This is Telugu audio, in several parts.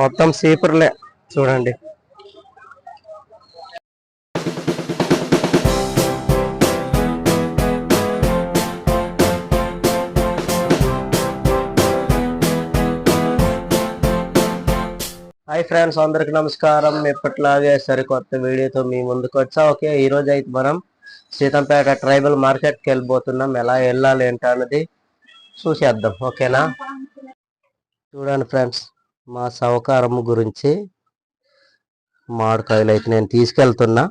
మొత్తం సీపర్లే. చూడండి. హాయ్ ఫ్రెండ్స్ అందరికి నమస్కారం. ఎప్పట్లాగే సరికొత్త వీడియోతో మీ ముందుకు వచ్చా. ఓకే ఈరోజు అయితే మనం సీతంపేట ట్రైబల్ మార్కెట్కి వెళ్ళిపోతున్నాం ఎలా వెళ్ళాలి ఏంటన్నది చూసేద్దాం. ఓకేనా? చూడండి ఫ్రెండ్స్ మా సౌకారం గురించి మామిడికాయలు అయితే నేను తీసుకెళ్తున్నా.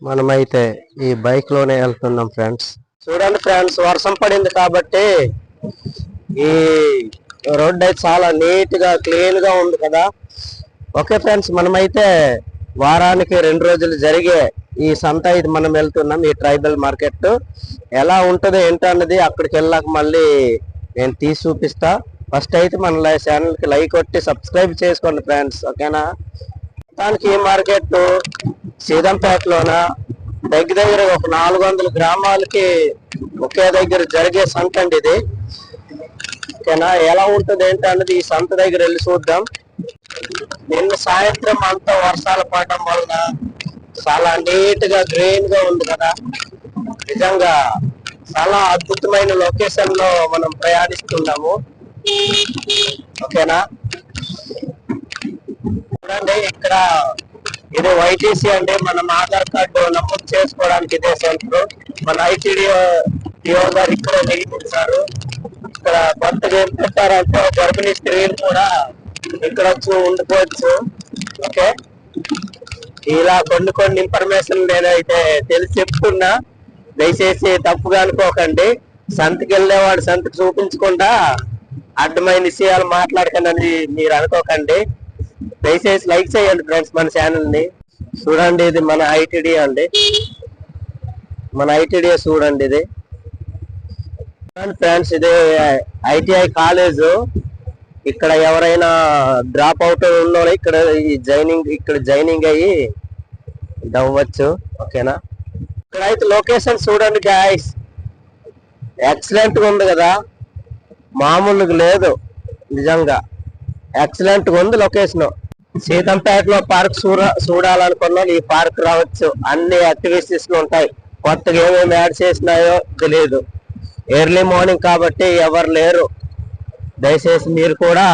మనమైతే ఈ బైక్లోనే వెళ్తున్నాం ఫ్రెండ్స్ చూడండి ఫ్రెండ్స్ వర్షం పడింది కాబట్టి ఈ రోడ్ అయితే చాలా నీట్గా క్లీన్గా ఉంది కదా. ఓకే ఫ్రెండ్స్ మనమైతే వారానికి రెండు రోజులు జరిగే ఈ సంత ఇది మనం వెళ్తున్నాం ఈ ట్రైబల్ మార్కెట్ ఎలా ఉంటుందో ఏంటన్నది అక్కడికి వెళ్ళాక మళ్ళీ నేను తీసి చూపిస్తా. ఫస్ట్ అయితే మన ఛానల్కి లైక్ కొట్టి సబ్స్క్రైబ్ చేసుకోండి ఫ్రెండ్స్ ఓకేనా? దానికి ఈ మార్కెట్ సీతంపేటలోన దగ్గర దగ్గర ఒక నాలుగు వందల గ్రామాలకి ఒకే దగ్గర జరిగే సంత అండి ఇది. ఓకేనా? ఎలా ఉంటుంది ఏంటి అన్నది ఈ సంత దగ్గర వెళ్ళి చూద్దాం. నిన్న సాయంత్రం అంతా వర్షాలు పడడం వలన చాలా నీట్గా గ్రీన్గా ఉంది కదా. నిజంగా చాలా అద్భుతమైన లొకేషన్లో మనం ప్రయాణిస్తున్నాము. ఓకేనా? చూడండి ఇక్కడ ఇది వైటీసీ అంటే మనం ఆధార్ కార్డు నమోదు చేసుకోవడానికి ఇదే సెంటర్. మన ఐటీడీఓ గారు ఇక్కడ నియమించారు. ఇక్కడ కొత్తగా ఏం పెట్టారంటే గర్భిణీ స్త్రీలు కూడా ఇక్కడ వచ్చి ఉండిపోవచ్చు. ఓకే? ఇలా కొన్ని కొన్ని ఇన్ఫర్మేషన్ నేనైతే తెలిసి చెప్తున్నా. దయచేసి తప్పుగా అనుకోకండి. సంతకి వెళ్ళేవాడు సంతకు చూపించకుండా అడ్డమైన విషయాలు మాట్లాడకండి మీరు అనుకోకండి. దయచేసి లైక్ చేయండి ఫ్రెండ్స్ మన ఛానల్ని చూడండి ఇది మన ఐటీడీ అండి. మన ఐటీడీ చూడండి ఇది. ఫ్రెండ్స్ ఇది ఐటీఐ కాలేజ్. ఇక్కడ ఎవరైనా డ్రాప్ అవుట్ ఉన్నోళ్ళు ఇక్కడ ఈ జైనింగ్ ఇక్కడ జైనింగ్ అయ్యి ఇదవ్వచ్చు ఓకేనా? ఇక్కడ అయితే లొకేషన్ చూడండి గాయస్ ఎక్సలెంట్గా ఉంది కదా. మామూలుగా లేదు. నిజంగా. ఎక్సలెంట్ ఉంది లొకేషన్ సీతంపేటలో పార్క్ చూడ చూడాలనుకున్న. ఈ పార్క్ రావచ్చు. అన్ని యాక్టివిటీస్ ఉంటాయి. కొత్తగా ఏమేమి యాడ్ చేసినాయో తెలియదు ఎర్లీ మార్నింగ్ కాబట్టి ఎవరు లేరు. దయచేసి మీరు కూడా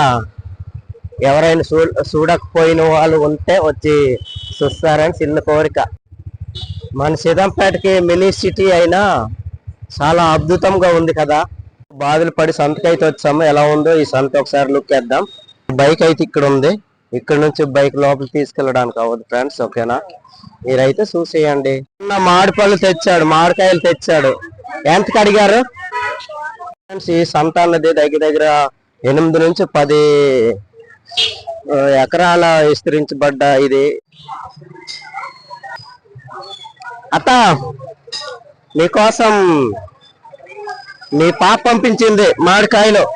ఎవరైనా చూ చూడకపోయిన వాళ్ళు ఉంటే వచ్చి చూస్తారని చిన్న కోరిక. మన సీతంపేటకి మినీ సిటీ అయినా చాలా అద్భుతంగా ఉంది కదా. బాధలు పడి సంతకైతే వచ్చాము. ఎలా ఉందో ఈ సంత ఒకసారి లుక్ వేద్దాం బైక్ అయితే ఇక్కడ ఉంది. ఇక్కడ నుంచి బైక్ లోపలికి తీసుకెళ్ళడానికి అవ్వదు ఫ్రెండ్స్ ఓకేనా మీరైతే చూసేయండి. చిన్న మామిడిపళ్ళు తెచ్చాడు మామిడికాయలు తెచ్చాడు. ఎంతకు అడిగారు? ఫ్రెండ్స్ ఈ సంత అన్నది దగ్గర దగ్గర ఎనిమిది నుంచి పది ఎకరాల విస్తరించబడ్డ ఇది. అత్త మీకోసం మీ పాప పంపించింది మామిడికాయలు.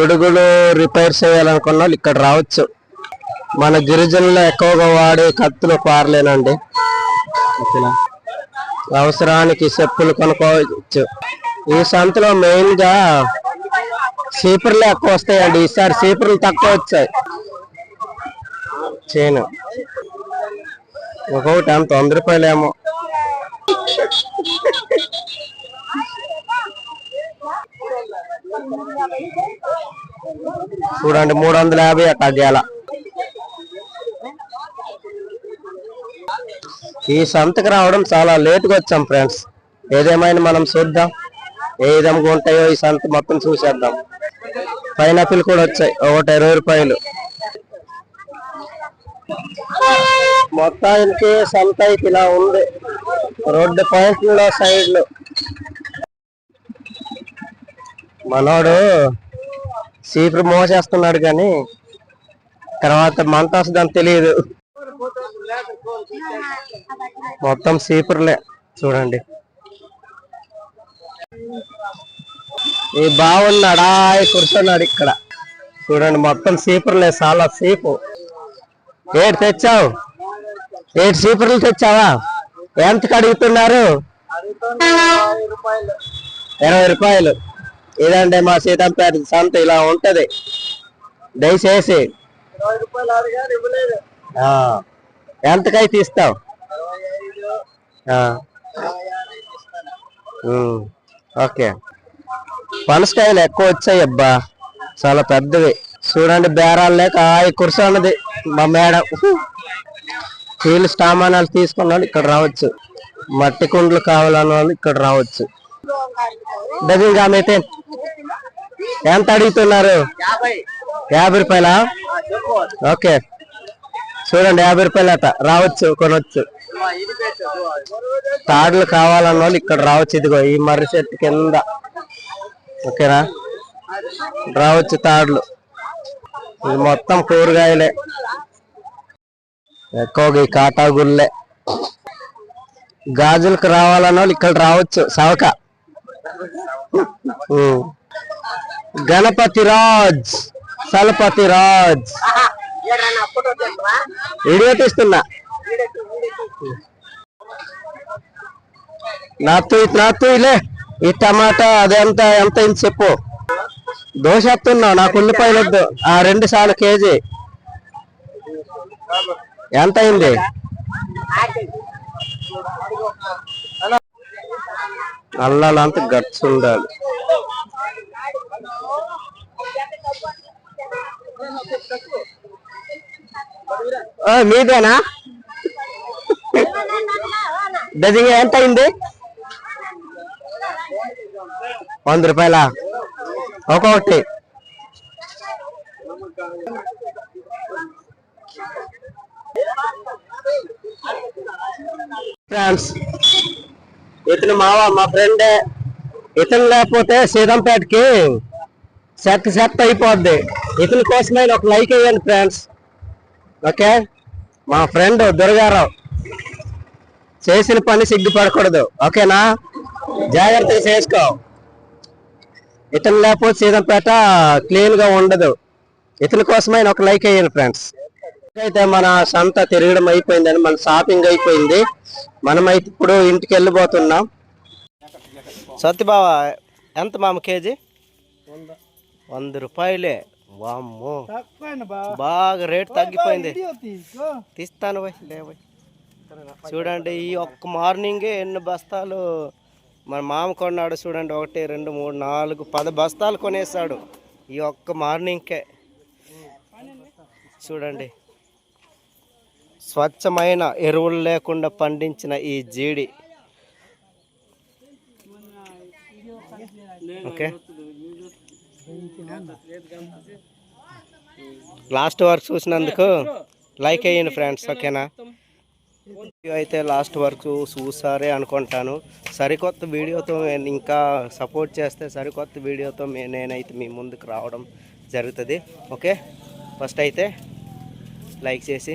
గుడుగులు రిపేర్ చేయాలనుకున్న వాళ్ళు ఇక్కడ రావచ్చు. మన గిరిజనులు ఎక్కువగా వాడే కత్తులు పారలేనండి. అవసరానికి చెప్పులు కొనుక్కోవచ్చు. ఈ సంతలో మెయిన్గా సీపర్లు ఎక్కువ వస్తాయండి. ఈసారి సీపర్లు తక్కువ వచ్చాయి. చేను. ఒక్కొక్కటి అంత వంద రూపాయలేమో. చూడండి మూడు వందల యాభై అట్లా గేల. ఈ సంతకు రావడం చాలా లేటుగా వచ్చాం ఫ్రెండ్స్. ఏదేమైనా మనం చూద్దాం. ఏ విధంగా ఉంటాయో ఈ సంత మొత్తం చూసేద్దాం. పైనాపిల్ కూడా వచ్చాయి. ఒకటి ఇరవై రూపాయలు. మొత్తానికి సంత అయితే ఇలా ఉంది. రోడ్డు పాయింట్లో సైడ్లు. మనోడు సీపర్ మోసేస్తున్నాడు కానీ తర్వాత మంట వస్తుందని తెలియదు. మొత్తం సీపర్లే. చూడండి. ఈ బాగున్నాడా కూర్చున్నాడు ఇక్కడ. చూడండి మొత్తం సీపర్లే. చాలా సీపు. ఏడు తెచ్చావు? ఏడు సీపర్లు తెచ్చావా? ఎంతకు అడుగుతున్నారు ఇరవై రూపాయలు. ఇదండి మా సీతంపేట సంత ఇలా ఉంటది. దయచేసి. ఆ, ఎంతకైతే ఇస్తావు ఆ, ఉమ్, ఓకే. పనసకాయలు ఎక్కువ వచ్చాయి అబ్బా. చాలా పెద్దవి. చూడండి బేరాలు లేక ఆయి కుర్చున్నది మా మేడం. స్టీల్ సామానాలు తీసుకున్న వాళ్ళు ఇక్కడ రావచ్చు. మట్టి కుండలు కావాలన్న వాళ్ళు ఇక్కడ రావచ్చు. డజన్ అయితే ఎంత అడుగుతున్నారు? యాభై రూపాయల? ఓకే. చూడండి యాభై రూపాయలు అట. రావచ్చు కొనవచ్చు తాడులు కావాలన్న వాళ్ళు ఇక్కడ రావచ్చు. ఇదిగో ఈ మర్రి చెట్టు కింద. ఓకేనా? రావచ్చు తాడులు ఇది మొత్తం కూరగాయలే. ఎక్కువగా ఈ కాటాగుల్లే గాజులకు రావాలన్న వాళ్ళు ఇక్కడ రావచ్చు. సవక. గణపతి రాజ్ సలపతి రాజ్ వీడియో తీస్తున్నా. వీడెక్కు, వీడెక్కు. నాతో నాతో ఇలే. ఈ టమాటా అదెంత ఎంత అయింది చెప్పు. దోశత్తున్నావు నాకు ఉల్లిపాయలు వద్దు ఆ రెండు సార్లు కేజీ. ఎంత అయింది? అల్లాలంత గట్స్ ఉండాలి. మీదేనా? డజన్ ఎంత అయింది? వంద రూపాయల? ఒక్కొక్కటి. ఫ్రాన్స్ ఇతను మావా మా ఫ్రెండ్ ఇతను లేకపోతే సీతంపేటకి సెట్ సెట్ అయిపోద్ది. ఇతని కోసమే ఒక లైక్ వేయండి ఫ్రెండ్స్ ఓకే? మా ఫ్రెండ్ దుర్గారావు. చేసిన పని సిగ్గుపడకూడదు. ఓకేనా? జాగ్రత్తగా చేసుకో. ఇతను లేకపోతే సీతంపేట క్లీన్గా ఉండదు. ఇతని కోసమే ఒక లైక్ అయ్యాను ఫ్రెండ్స్ అయితే మన సంత తిరగడం అయిపోయిందని మన షాపింగ్ అయిపోయింది. మనమైతే ఇప్పుడు ఇంటికి వెళ్ళిపోతున్నాం సత్యబావ ఎంత మామ కేజీ? వంద రూపాయలే. వామ్మో? బాగా రేట్ తగ్గిపోయింది. తీస్తాను పోయి లేవై చూడండి ఈ ఒక్క మార్నింగే ఎన్ని బస్తాలు మన మామ కొన్నాడు చూడండి. ఒకటి రెండు మూడు నాలుగు పది బస్తాలు కొనేసాడు ఈ ఒక్క మార్నింగ్కే. చూడండి. స్వచ్ఛమైన ఎరువులు లేకుండా పండించిన ఈ జీడి. ఓకే. లాస్ట్ వరకు చూసినందుకు లైక్ అయ్యండి ఫ్రెండ్స్ ఓకేనా? అయితే లాస్ట్ వరకు చూసారే అనుకుంటాను. సరికొత్త వీడియోతో నేను ఇంకా సపోర్ట్ చేస్తే సరికొత్త వీడియోతో నేనైతే మీ ముందుకు రావడం జరుగుతుంది. ఓకే? ఫస్ట్ అయితే లైక్ చేసి